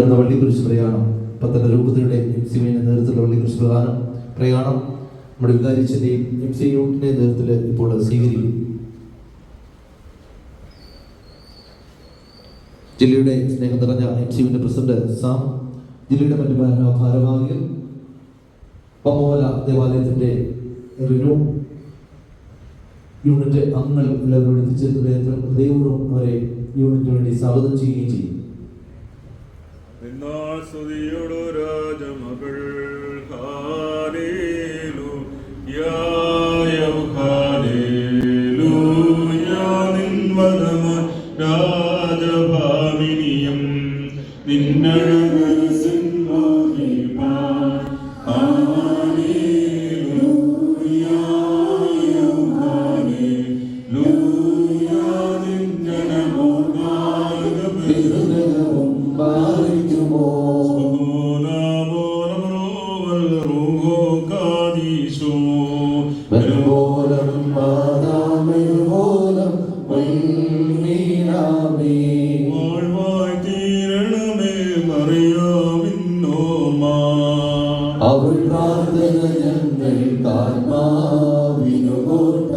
എന്ന വള്ളിക്കുരിശ് പ്രയാണം. പത്തന രൂപതയുടെ എം സി വിന്റെ നേതൃത്വത്തിലുള്ള വള്ളിക്കുരിശ് പ്രധാനം പ്രയാണം നമ്മുടെ വികാരിച്ചന്റെയും എം സി യൂണിറ്റിന്റെ നേതൃത്വത്തിൽ ഇപ്പോൾ സ്വീകരിക്കും ജില്ലയുടെ സ്നേഹം നിറഞ്ഞ എം സി യുവിന്റെ പ്രസിഡന്റ് സാം ജില്ലയുടെ മറ്റു ഭാര- ഭാരവാഹികൾ പമ്മോല ദേവാലയത്തിന്റെ റിനു യൂണിറ്റ് അംഗങ്ങൾ എല്ലാവരും എത്തിച്ചേർന്ന ഹൃദയപൂർവം അവരെ യൂണിറ്റിന് വേണ്ടി സ്വാഗതം ചെയ്യുകയും ചെയ്യും. എന്നാൽ സ്തുതിയോടു രാജമകൾ. അവൾ പ്രാർത്ഥന ഞങ്ങൾ കാത്മാവിനു കോട്ട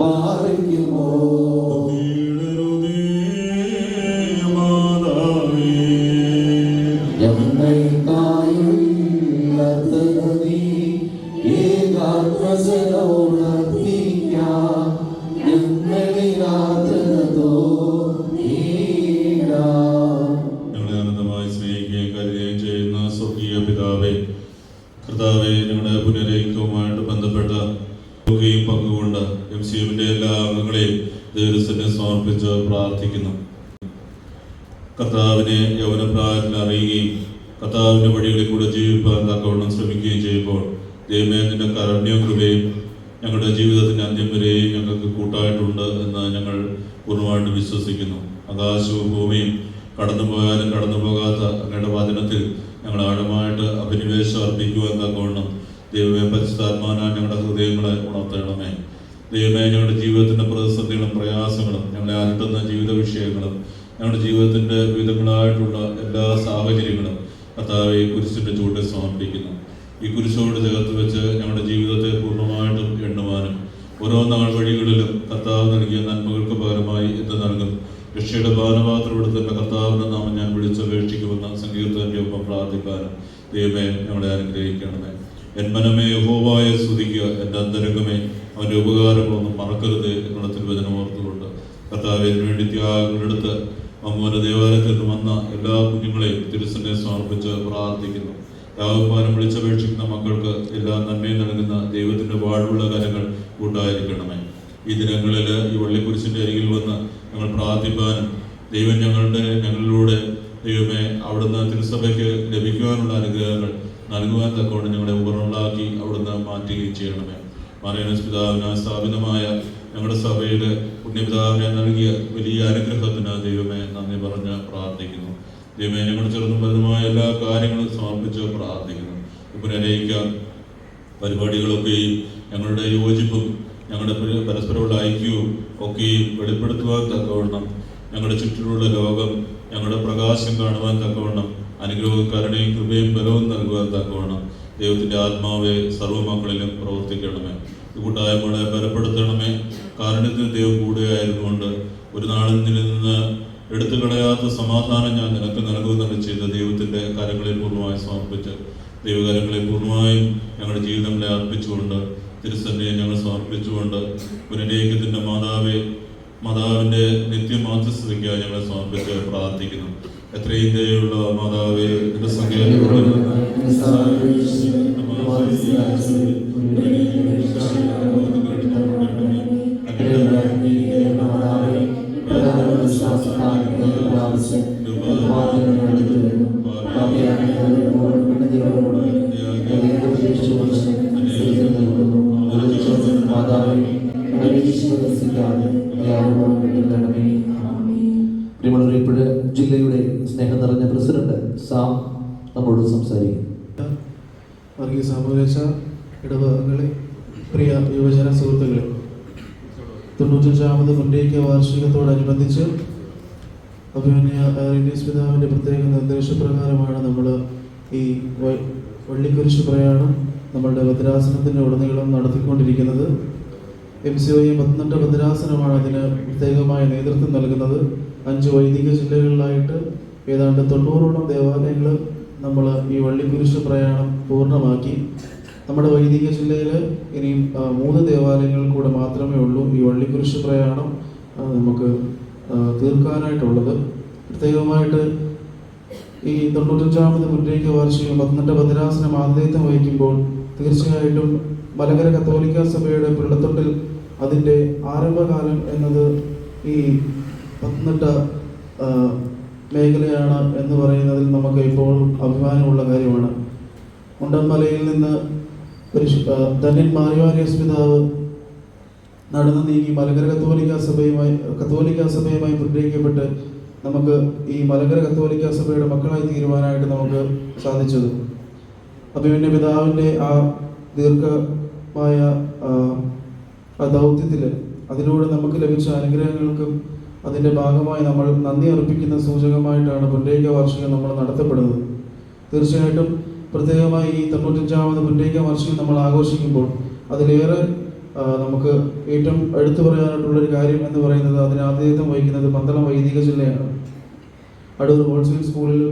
മാറിക്കുമോ ഞങ്ങൾക്കായുള്ളതീ പങ്കുകൊണ്ട് എം സി എമ്മിന്റെ എല്ലാ അംഗങ്ങളെയും ദൈവത്തിന് സമർപ്പിച്ച് പ്രാർത്ഥിക്കുന്നു. കർത്താവിനെ യൗവനപ്രായത്തിൽ അറിയുകയും കർത്താവിന്റെ വഴികളിൽ കൂടെ ജീവിപ്പാൻ തക്കവണ്ണം ശ്രമിക്കുകയും ചെയ്യുമ്പോൾ ദൈവമേ നിന്റെ കരുണ്യവും കൃപയും ഞങ്ങളുടെ ജീവിതത്തിന്റെ അന്ത്യം വരെയും ഞങ്ങൾക്ക് കൂട്ടായിട്ടുണ്ട് എന്ന് ഞങ്ങൾ പൂർണമായിട്ട് വിശ്വസിക്കുന്നു. ആകാശവും ഭൂമിയും കടന്നു പോയാലും കടന്നു പോകാത്ത അങ്ങയുടെ വചനത്തിൽ ഞങ്ങൾ ആഴമായിട്ട് അഭിനിവേശം അർപ്പിക്കുവാൻ തക്കവണ്ണം ദൈവമേ പരിശുദ്ധാത്മാനാൻ ഞങ്ങളുടെ ഹൃദയങ്ങളെ ഉണർത്തണമേ. ദൈവമേ ഞങ്ങളുടെ ജീവിതത്തിന്റെ പ്രതിസന്ധികളും പ്രയാസങ്ങളും ഞങ്ങളെ അലട്ടുന്ന ജീവിത വിഷയങ്ങളും ഞങ്ങളുടെ ജീവിതത്തിന്റെ വിവിധങ്ങളായിട്ടുള്ള എല്ലാ സാഹചര്യങ്ങളും കർത്താവെ കുരിശിന്റെ ചൂണ്ടിൽ സമർപ്പിക്കുന്നു. ഈ കുരിശോട് ചേർത്ത് വെച്ച് ഞങ്ങളുടെ ജീവിതത്തെ പൂർണമായിട്ടും എണ്ണുവാനും ഓരോ നാൾ വഴികളിലും കർത്താവ് നൽകിയ നന്മകൾക്ക് പകരമായി എന്ത് നൽകും. രക്ഷയുടെ പാനപാത്രം എടുത്തുള്ള കർത്താവിനെ നാം ഞാൻ വിളിച്ചപേക്ഷിക്കുമെന്ന സങ്കീർത്തന്റെ ഒപ്പം പ്രാർത്ഥിക്കാനും ദൈവമേ ഞങ്ങളെ അനുഗ്രഹിക്കണമേ. എൻ മനമേ യഹോവായ സ്തുതിക്കുക. എന്റെ അന്തരംഗമേ അവന്റെ ഉപകാരങ്ങളൊന്നും മറക്കരുത് എന്നുള്ള തിരുവചനം ഓർത്തുകൊണ്ട് കർത്താവിന് വേണ്ടി ത്യാഗങ്ങളെടുത്ത് അമ്മൂര ദേവാലയത്തിൽ വന്ന എല്ലാ കുഞ്ഞുങ്ങളെയും തിരുസനെ സമർപ്പിച്ച് പ്രാർത്ഥിക്കുന്നു. രാഘവപാനം വിളിച്ചപേക്ഷിക്കുന്ന മക്കൾക്ക് എല്ലാ നന്മയും നൽകുന്ന ദൈവത്തിന്റെ വാഴ്വുള്ള കാര്യങ്ങൾ ഉണ്ടായിരിക്കണമേ. ഈ ദിനങ്ങളിൽ ഈ വള്ളിക്കുരിശിന്റെ അരികിൽ വന്ന് ഞങ്ങൾ പ്രാർത്ഥിപ്പാനും ദൈവം ഞങ്ങളുടെ ഞങ്ങളിലൂടെ ദൈവമേ അവിടുന്ന് തിരുസഭയ്ക്ക് ലഭിക്കുവാനുള്ള അനുഗ്രഹങ്ങൾ നൽകുവാൻ തക്കവണ്ണം ഞങ്ങളെ ഉപകരണങ്ങളാക്കി അവിടുന്ന് മാറ്റുകയും ചെയ്യണമേ. മറിയനസ് പിതാവിന് സ്ഥാപിതമായ ഞങ്ങളുടെ സഭയുടെ പുണ്യപിതാവിനെ നൽകിയ വലിയ അനുഗ്രഹത്തിന് ദൈവമേ നന്ദി പറഞ്ഞ് പ്രാർത്ഥിക്കുന്നു. ദൈവമേ ഞങ്ങളുടെ ചെറുതും വലുതുമായ എല്ലാ കാര്യങ്ങളും സമർപ്പിച്ച് പ്രാർത്ഥിക്കുന്നു. പുനരയിക്കാൻ പരിപാടികളൊക്കെയും ഞങ്ങളുടെ യോജിപ്പും ഞങ്ങളുടെ പരസ്പരമുള്ള ഐക്യവും ഒക്കെയും വെളിപ്പെടുത്തുവാൻ തക്കവണ്ണം ഞങ്ങളുടെ ചുറ്റിലുള്ള ലോകം ഞങ്ങളുടെ പ്രകാശം കാണുവാൻ തക്കവണ്ണം അനുഗ്രഹവും കരുണയും കൃപയും ബലവും നൽകുവാൻ തക്കവണ്ണം ദൈവത്തിന്റെ ആത്മാവെ സർവമക്കളിലും പ്രവർത്തിക്കണമേ. ഈ കൂട്ടായ്മകളെ ബലപ്പെടുത്തണമേ. കാരണത്തിന് ദൈവം കൂടെയായിരുന്നുകൊണ്ട് ഒരു നാളിൽ നിന്ന് എടുത്തു കളയാത്ത സമാധാനം ഞാൻ നിനക്ക് നൽകുമെന്നാണ് ചെയ്ത ദൈവത്തിന്റെ കരങ്ങളിൽ പൂർണമായി സമർപ്പിച്ച് ദൈവകരങ്ങളെ പൂർണമായും ഞങ്ങളുടെ ജീവിതങ്ങളെ അർപ്പിച്ചുകൊണ്ട് തിരുസന്നിയെ ഞങ്ങൾ സമർപ്പിച്ചുകൊണ്ട് പുനരേഖത്തിന്റെ മാതാവെ മാതാവിന്റെ നിത്യമാധ്യസ്ഥതയ്ക്കായി ഞങ്ങളെ സമർപ്പിച്ച് പ്രാർത്ഥിക്കുന്നു. എത്രയും ദയുള്ള മാതാവേ എന്റെ പ്രിയമുള്ളവരെ ജില്ലയുടെ സ്നേഹം നിറഞ്ഞ പ്രസിഡന്റ് സാം നമ്മളോട് സംസാരിക്കും. വർഗീയ ഇടവകങ്ങളെ പ്രിയ യുവജന സുഹൃത്തുക്കളെ തൊണ്ണൂറ്റഞ്ചാമത് മുന്നേക്ക വാർഷികത്തോടനുബന്ധിച്ച് അഭിമന്യ ഇന്ത്യസ് പിതാവിന്റെ പ്രത്യേക നിർദ്ദേശപ്രകാരമാണ് നമ്മൾ ഈ വള്ളിക്കുരിശ് പ്രയാണം നമ്മളുടെ ഭദ്രാസനത്തിന്റെ ഉടനീളം നടത്തിക്കൊണ്ടിരിക്കുന്നത്. എം സി ഒ പത്തനംതിട്ട ഭദ്രാസനമാണ് അതിന് പ്രത്യേകമായ നേതൃത്വം നൽകുന്നത്. അഞ്ച് വൈദിക ജില്ലകളിലായിട്ട് ഏതാണ്ട് തൊണ്ണൂറോളം ദേവാലയങ്ങൾ നമ്മൾ ഈ വള്ളിക്കുരിശ് പ്രയാണം പൂർണമാക്കി. നമ്മുടെ വൈദിക ജില്ലയിൽ ഇനിയും മൂന്ന് ദേവാലയങ്ങൾ കൂടെ മാത്രമേ ഉള്ളൂ ഈ വള്ളിക്കുരിശ് പ്രയാണം നമുക്ക് തീർക്കാനായിട്ടുള്ളത്. പ്രത്യേകമായിട്ട് ഈ തൊണ്ണൂറ്റഞ്ചാമത് മുന്നേക്ക് വാർഷികം പത്തനംതിട്ട ഭദ്രാസനം ആതിഥേയത്വം വഹിക്കുമ്പോൾ തീർച്ചയായിട്ടും മലകര കത്തോലിക്ക സഭയുടെ പിള്ളത്തൊട്ടിൽ അതിന്റെ ആരംഭകാലം എന്നത് ഈ പത്തനംതിട്ട മേഖലയാണ് എന്ന് പറയുന്നതിൽ നമുക്ക് ഇപ്പോൾ അഭിമാനമുള്ള കാര്യമാണ്. മുണ്ടൻമലയിൽ നിന്ന് ധന്യൻ മാറിവാരിയസ് പിതാവ് നടന്നു നീങ്ങി മലങ്കര കത്തോലിക്ക സഭയുമായി കത്തോലിക്ക സഭയുമായി പ്രത്യേകിക്കപ്പെട്ട് നമുക്ക് ഈ മലങ്കര കത്തോലിക്ക സഭയുടെ മക്കളായി തീരുവാനായിട്ട് നമുക്ക് സാധിച്ചത്. അഭിമന്യ പിതാവിന്റെ ആ ദീർഘമായ ആ ദൗത്യത്തിൽ അതിലൂടെ നമുക്ക് ലഭിച്ച അനുഗ്രഹങ്ങൾക്കും അതിന്റെ ഭാഗമായി നമ്മൾ നന്ദി അർപ്പിക്കുന്ന സൂചകമായിട്ടാണ് പുനരയിക്ക വാർഷികം നമ്മൾ നടത്തപ്പെടുന്നത്. തീർച്ചയായിട്ടും പ്രത്യേകമായി ഈ തൊണ്ണൂറ്റഞ്ചാമത് പുനരയിക്ക വാർഷികം നമ്മൾ ആഘോഷിക്കുമ്പോൾ അതിലേറെ നമുക്ക് ഏറ്റവും എടുത്തു പറയാനായിട്ടുള്ള ഒരു കാര്യം എന്ന് പറയുന്നത് അതിന് ആതിഥ്യത്വം വഹിക്കുന്നത് പന്തളം വൈദിക ജില്ലയാണ്. അടൂർ ഹോൾസെയിൽ സ്കൂളിൽ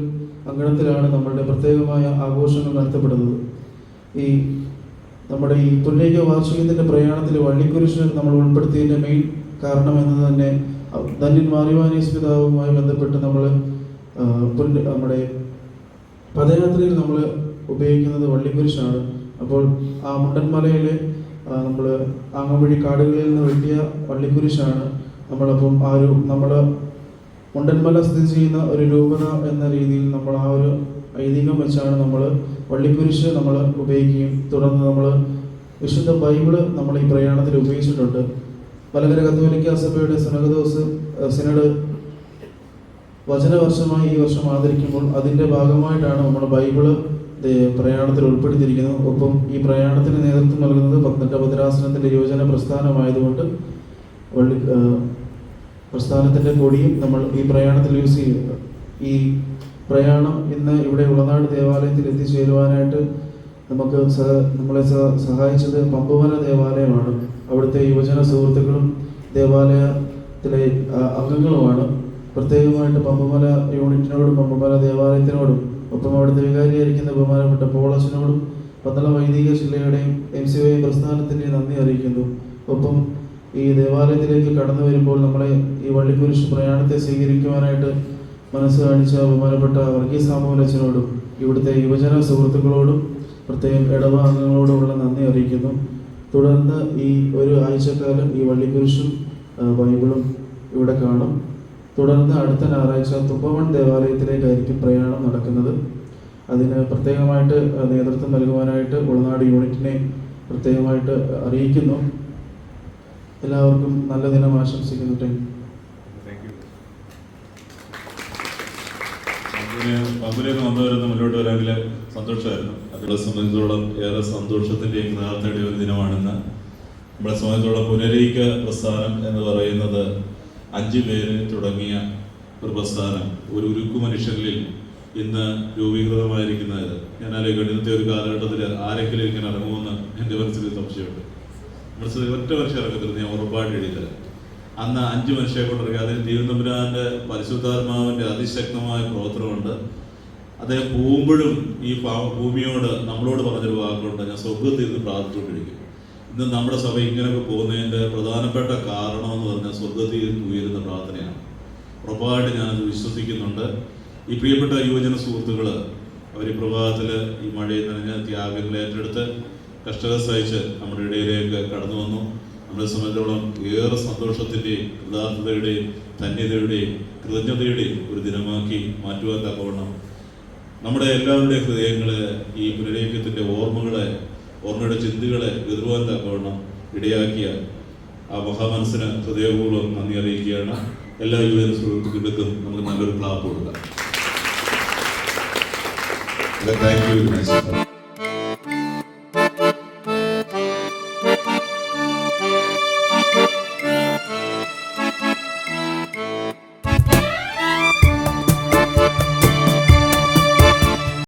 അങ്കണത്തിലാണ് നമ്മളുടെ പ്രത്യേകമായ ആഘോഷങ്ങൾ നടത്തപ്പെടുന്നത്. ഈ നമ്മുടെ ഈ തുല്യക വാർഷികത്തിന്റെ പ്രയാണത്തിൽ വള്ളിക്കുരിശിനെ നമ്മൾ ഉൾപ്പെടുത്തിയതിന്റെ മെയിൻ കാരണം എന്നത് തന്നെ ധന്യൻ മാറിവാനീസ് പിതാവുമായി ബന്ധപ്പെട്ട് നമ്മൾ നമ്മുടെ പദയാത്രയിൽ നമ്മൾ ഉപയോഗിക്കുന്നത് വള്ളിക്കുരിശാണ്. അപ്പോൾ ആ മുണ്ടൻമലയിൽ നമ്മൾ ആങ്ങവഴി കാടുകളിൽ നിന്ന് വെട്ടിയ വള്ളിക്കുരിശാണ്. നമ്മളപ്പം ആ ഒരു നമ്മൾ മുണ്ടൻമല സ്ഥിതി ചെയ്യുന്ന ഒരു രൂപത എന്ന രീതിയിൽ നമ്മൾ ആ ഒരു ഐതിഹ്യം വെച്ചാണ് നമ്മൾ വള്ളിക്കുരിശ് നമ്മൾ ഉപയോഗിക്കുകയും തുടർന്ന് നമ്മൾ വിശുദ്ധ ബൈബിൾ നമ്മൾ ഈ പ്രയാണത്തിൽ ഉപയോഗിച്ചിട്ടുണ്ട്. പലകര കത്തോലിക്ക സഭയുടെ സുനകദോസ് സിനഡ് വചനവർഷമായി ഈ വർഷം ആദരിക്കുമ്പോൾ അതിന്റെ ഭാഗമായിട്ടാണ് നമ്മൾ ബൈബിൾ പ്രയാണത്തിൽ ഉൾപ്പെടുത്തിയിരിക്കുന്നത്. ഒപ്പം ഈ പ്രയാണത്തിന് നേതൃത്വം നൽകുന്നത് പത്തനംതിട്ട ഭദ്രാസനത്തിന്റെ യോജന പ്രസ്ഥാനമായതുകൊണ്ട് ആ, പ്രസ്ഥാനത്തിന്റെ കൊടിയും നമ്മൾ ഈ പ്രയാണത്തിൽ യൂസ് ചെയ്യുന്നുണ്ട്. ഈ പ്രയാണം ഇന്ന് ഇവിടെ ഉളനാട് ദേവാലയത്തിൽ എത്തിച്ചേരുവാനായിട്ട് നമുക്ക് സഹ നമ്മളെ സഹ- സഹായിച്ചത് പമ്പുമല ദേവാലയമാണ്. അവിടുത്തെ യുവജന സുഹൃത്തുക്കളും ദേവാലയത്തിലെ അംഗങ്ങളുമാണ്. പ്രത്യേകമായിട്ട് പമ്പുമല യൂണിറ്റിനോടും പമ്പുമല ദേവാലയത്തിനോടും ഒപ്പം അവിടുത്തെ വികാരിയായിരിക്കുന്ന ബഹുമാനപ്പെട്ട പോളസിനോടും പത്തള വൈദിക ജില്ലയുടെയും എം സി വൈ പ്രസ്ഥാനത്തിന്റെയും നന്ദി അറിയിക്കുന്നു. ഒപ്പം ഈ ദേവാലയത്തിലേക്ക് കടന്നു വരുമ്പോൾ നമ്മളെ ഈ വള്ളിക്കുരിശ് പ്രയാണത്തെ സ്വീകരിക്കുവാനായിട്ട് മനസ്സ് കാണിച്ച ബഹുമാനപ്പെട്ട വർഗീസ് സാമൂലച്ചനോടും ഇവിടുത്തെ യുവജന സുഹൃത്തുക്കളോടും പ്രത്യേകം ഇടവ അംഗങ്ങളോടുമുള്ള നന്ദി അറിയിക്കുന്നു. തുടർന്ന് ഈ ഒരു ആഴ്ചക്കാലം ഈ വള്ളിക്കുരിശും ആ, ബൈബിളും ഇവിടെ കാണും. തുടർന്ന് അടുത്ത ഞായറാഴ്ച തുപ്പവൺ ദേവാലയത്തിലേക്കായിരിക്കും പ്രയാണം നടക്കുന്നത്. അതിന് പ്രത്യേകമായിട്ട് നേതൃത്വം നൽകുവാനായിട്ട് ഉൾനാട് യൂണിറ്റിനെ പ്രത്യേകമായിട്ട് അറിയിക്കുന്നു. എല്ലാവർക്കും നല്ല ദിനം ആശംസിക്കുന്നു. Thank you. പമ്പുരെ പമ്പുരേന്ന് വന്നവരൊന്ന് മുന്നോട്ട് വരാമെങ്കിൽ സന്തോഷമായിരുന്നു. അതിനെ സംബന്ധിച്ചോളം ഏറെ സന്തോഷത്തിന്റെയും പ്രാർത്ഥനയുടെ ഒരു ദിനമാണെന്ന് നമ്മളെ സംബന്ധിച്ചോളം പുനരീക പ്രസ്ഥാനം എന്ന് പറയുന്നത് അഞ്ച് പേര് തുടങ്ങിയ ഒരു പ്രസ്ഥാനം. ഒരു ഉരുക്കു മനുഷ്യരിൽ ഇന്ന് രൂപീകൃതമായിരിക്കുന്നത്. ഞാൻ ആലോചിക്കണം ഇന്നത്തെ ഒരു കാലഘട്ടത്തിൽ ആരെങ്കിലും ഇങ്ങനെ ഇറങ്ങുമെന്ന് എന്റെ മനസ്സിൽ സംശയമുണ്ട്. മനസ്സിൽ ഒറ്റ വർഷം ഇറക്കത്തില്ല ഞാൻ ഉറപ്പായിട്ട് എഴുതിത്തരാം. അന്ന് അഞ്ച് മനുഷ്യരെ കൊണ്ടിറങ്ങി അതിൽ തിരുവനന്തപുരാന്റെ പരിശുദ്ധാത്മാവിന്റെ അതിശക്തമായ പ്രവർത്തനമുണ്ട്. അദ്ദേഹം പോകുമ്പോഴും ഈ ഭൂമിയോട് നമ്മളോട് പറഞ്ഞൊരു വാക്കുണ്ട്. ഞാൻ സ്വർഗത്തിൽ നിന്ന് പ്രാർത്ഥിച്ചുകൊണ്ടിരിക്കും ഇന്ന് നമ്മുടെ സഭ ഇങ്ങനെയൊക്കെ പോകുന്നതിന്റെ പ്രധാനപ്പെട്ട കാരണം എന്ന് പറഞ്ഞാൽ സ്വർഗത്തിൽ ഉയരുന്ന പ്രാർത്ഥനയാണ്. ഉറപ്പായിട്ട് ഞാനത് വിശ്വസിക്കുന്നുണ്ട്. ഈ പ്രിയപ്പെട്ട യുവജന സുഹൃത്തുക്കൾ അവർ പ്രഭാതത്തിൽ ഈ മഴയിൽ നനഞ്ഞ ത്യാഗങ്ങൾ ഏറ്റെടുത്ത് കഷ്ടത സഹിച്ച് നമ്മുടെ ഇടയിലേക്ക് കടന്നു വന്നു. നമ്മളെ സംബന്ധിച്ചോളം ഏറെ സന്തോഷത്തിന്റെയും കൃതാർത്ഥതയുടെയും ധന്യതയുടെയും കൃതജ്ഞതയുടെയും ഒരു ദിനമാക്കി മാറ്റുവാൻ തക്കവണ്ണം നമ്മുടെ എല്ലാവരുടെയും ഹൃദയങ്ങളെ ഈ പുനരേക്കത്തിന്റെ ഓർമ്മകളെ ഓർമ്മയുടെ ചിന്തകളെ എതിർവാൻ തക്കവണ്ണം ഇടയാക്കിയ ആ മഹാമനസ്സിന് ഹൃദയപൂർവം നന്ദി അറിയിക്കുകയാണ്. എല്ലാ യുവജന സുഹൃത്തുക്കൾക്കും നമുക്ക് നല്ലൊരു ക്ലാപ്പ് കൊടുക്കാം. Thank you